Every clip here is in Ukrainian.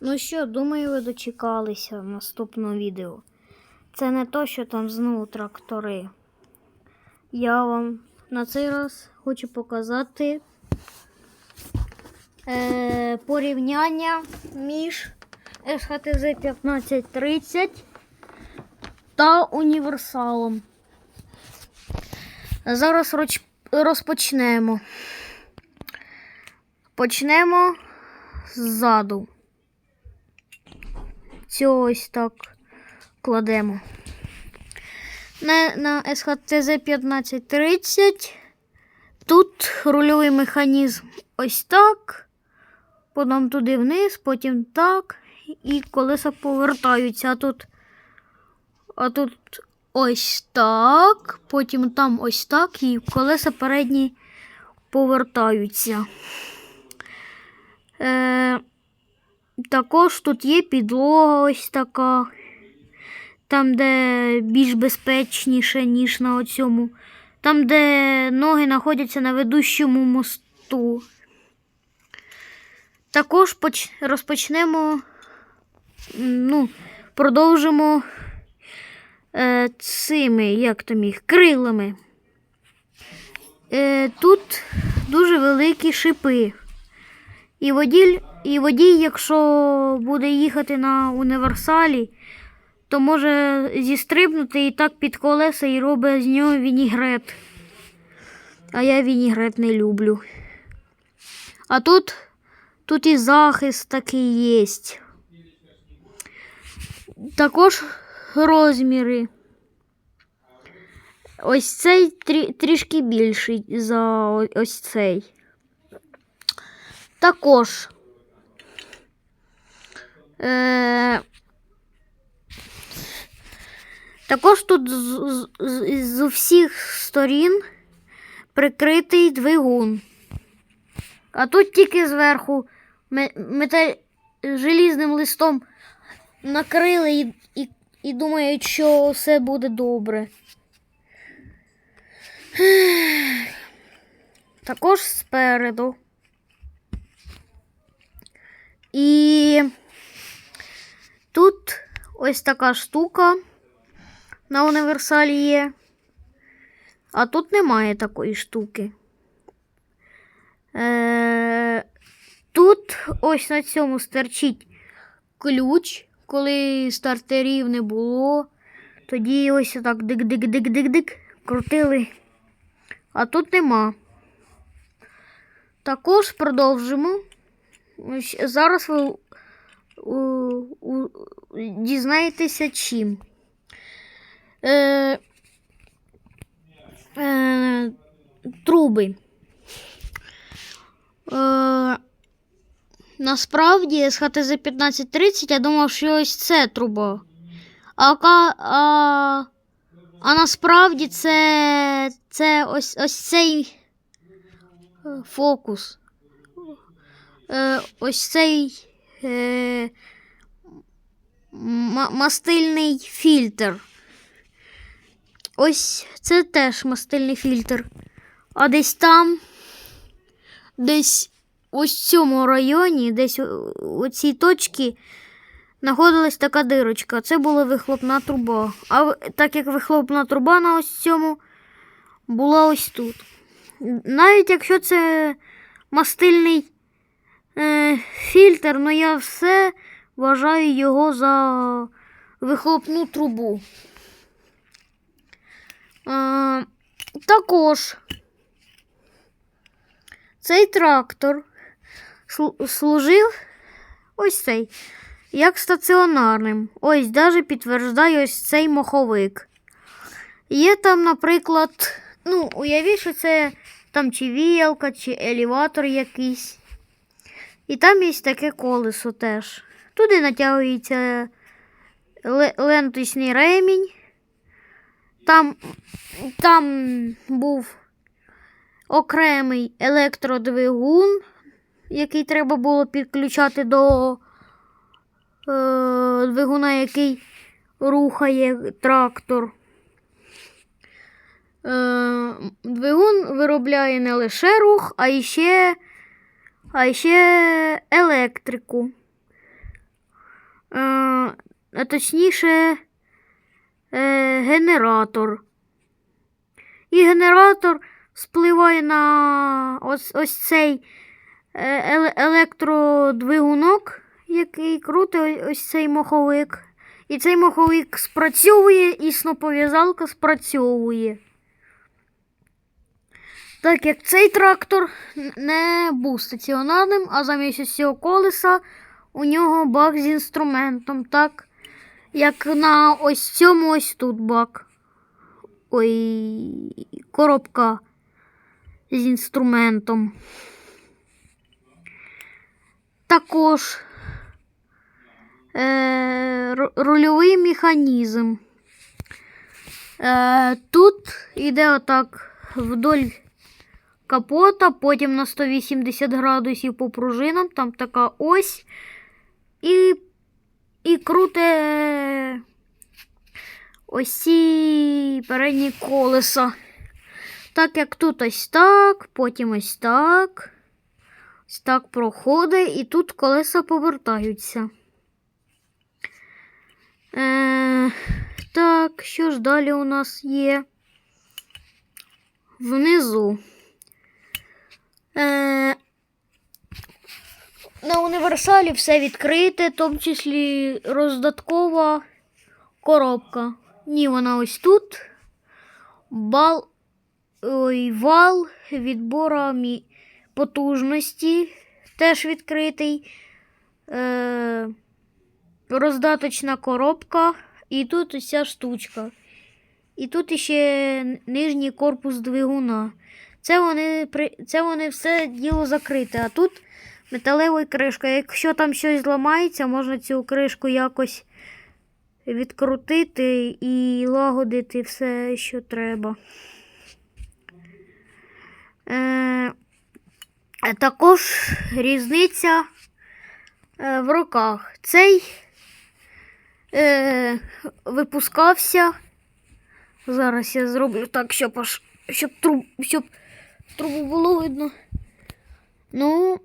Ну що, думаю, ви дочекалися наступного відео. Це не то, що там знову трактори. Я вам на цей раз хочу показати е, порівняння між СХТЗ 1530 та універсалом. Зараз розпочнемо. Почнемо ззаду. Цього ось так кладемо. На, на СХТЗ 1530 тут рульовий механізм ось так, потім туди вниз, потім так, і колеса повертаються. А тут, а тут ось так, потім там ось так, і колеса передні повертаються. Е, також тут є підлога ось така, там, де більш безпечніше, ніж на оцьому. Там, де ноги знаходяться на ведущому мосту. Також поч... розпочнемо, ну, продовжимо е, цими, як там їх, крилами. Е, тут дуже великі шипи. І водій, і водій, якщо буде їхати на універсалі, то може зістрибнути і так під колеса і робить з нього вінігрет. А я вінігрет не люблю. А тут, тут і захист такий є. Також розміри. Ось цей трі, трішки більший за ось цей. Також. Е, також тут з, з, з, усіх сторін прикритий двигун. А тут тільки зверху ме- мета... желізним листом накрили і, і, і думають, що все буде добре. Також спереду. І ось така штука на універсалі є. А тут немає такої штуки. Е, тут ось на цьому стерчить ключ, коли стартерів не було. Тоді ось так дик-дик-дик-дик-дик крутили. А тут нема. Також продовжимо. Зараз ви у, у, дізнаєтеся чим. Е, е, труби. Е, насправді з ХТЗ 1530 я думав, що ось це труба. А, а, а насправді це, це ось, ось цей е, фокус. Е, ось цей е, мастильний фільтр. Ось це теж мастильний фільтр. А десь там, десь ось в цьому районі, десь у, цій точці, знаходилась така дирочка. Це була вихлопна труба. А так як вихлопна труба на ось цьому була ось тут. Навіть якщо це мастильний е, фільтр, ну я все вважаю його за вихлопну трубу. Е, також цей трактор служив ось цей, як стаціонарним. Ось даже підтверждає ось цей моховик. Є там, наприклад, ну, уявіть, що це там чи віялка, чи елеватор якийсь. І там є таке колесо теж. Туди натягується ле- ленточний ремінь. Там, там був окремий електродвигун, який треба було підключати до е, двигуна, який рухає трактор. Е, двигун виробляє не лише рух, а ще, а ще електрику. е, а точніше, е, генератор. І генератор впливає на ось, ось цей е, електродвигунок, який крутить ось цей маховик. І цей маховик спрацьовує, і снопов'язалка спрацьовує. Так як цей трактор не був стаціонарним, а замість цього колеса у нього бак з інструментом, так як на ось цьому ось тут бак. Ой, коробка з інструментом. Також е, рульовий механізм. Е, тут іде отак вдоль капота, потім на 180 градусів по пружинам, там така ось. І, і круте ось ці передні колеса. Так як тут ось так, потім ось так. Ось так проходить, і тут колеса повертаються. Е, так, що ж далі у нас є? Внизу. Е, на універсалі все відкрите, в тому числі роздаткова коробка. Ні, вона ось тут. Бал, ой, вал відбора мі, потужності теж відкритий. Е, роздаточна коробка. І тут ось ця штучка. І тут ще нижній корпус двигуна. Це вони, при- це вони все діло закрите. А тут металева кришка. Якщо там щось зламається, можна цю кришку якось відкрутити і лагодити все, що треба. Е, також різниця е, в роках. Цей е, випускався. Зараз я зроблю так, щоб аж щоб, труб, щоб трубу було видно. Ну,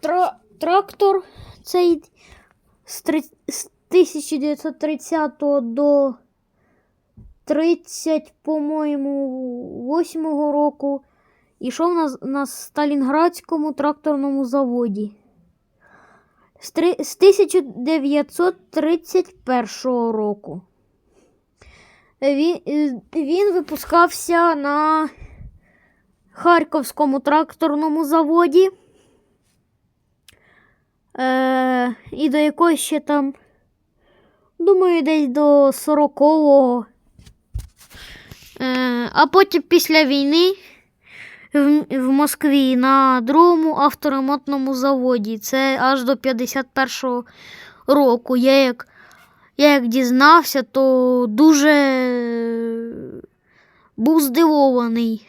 тра, трактор цей з, три, з 1930 до 30, по-моєму, 8 року ішов на, на Сталінградському тракторному заводі. З, три, з 1931 року. Він, е, він випускався на Харківському тракторному заводі. Е, і до якогось ще там, думаю, десь до 40-го. Е, а потім після війни в, в Москві на другому авторемонтному заводі. Це аж до 51-го року. Я як, я як дізнався, то дуже був здивований.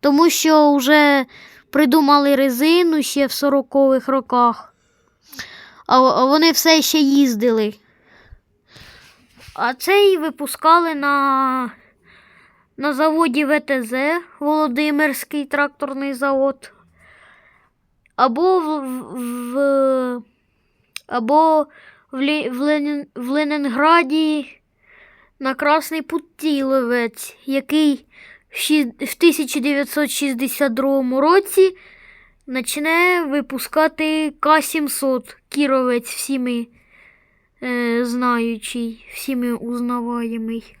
Тому що вже придумали резину ще в 40-х роках. А, вони все ще їздили. А цей випускали на, на заводі ВТЗ Володимирський тракторний завод. Або в, в, або в, в, Ленін, в Ленінграді на Красний Путіловець, який в 1962 році почне випускати К-700 Кіровець всіми е, знаючий, всіми узнаваємий.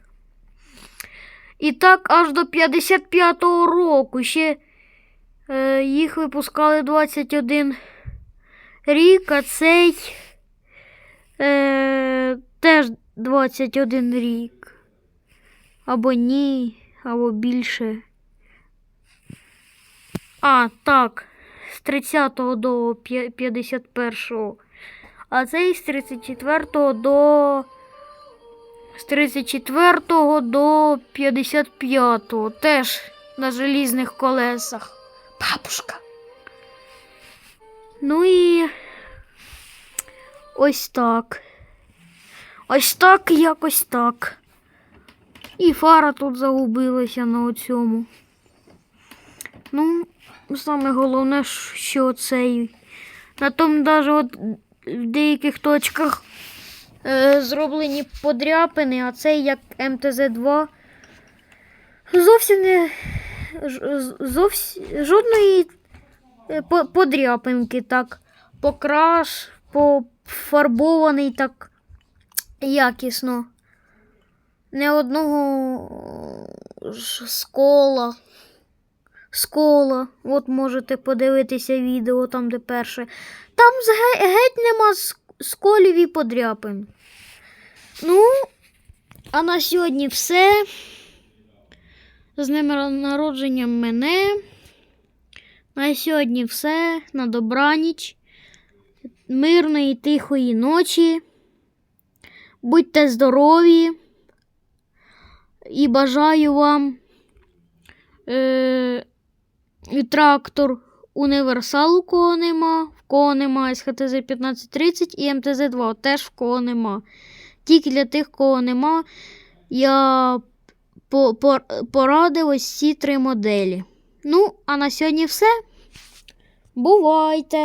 І так аж до 55-го року ще е, їх випускали 21 рік, а цей е, теж 21 рік. Або ні, або більше. А, так. З 30 до п'я- 51. А цей з 34 до. З 34 до 55. Теж на желізних колесах. Бабушка. Ну і. Ось так. Ось так, якось так. І фара тут загубилася на оцьому. Ну, саме головне, що цей. На тому от в деяких точках е, зроблені подряпини, а цей як МТЗ-2 зовсім не зовсім жодної е, подряпинки так. Покраш, пофарбований так якісно. Не одного е, скола. Скола. От можете подивитися відео там, де перше. Там геть нема сколів і подряпин. Ну, а на сьогодні все. З днем народження мене. На сьогодні все. На добраніч. Мирної тихої ночі. Будьте здорові. І бажаю вам е, трактор універсал, у кого нема, в кого нема СХТЗ 1530 і МТЗ-2 теж в кого нема. Тільки для тих, кого нема, я по- по- порадив ось ці три моделі. Ну, а на сьогодні все. Бувайте!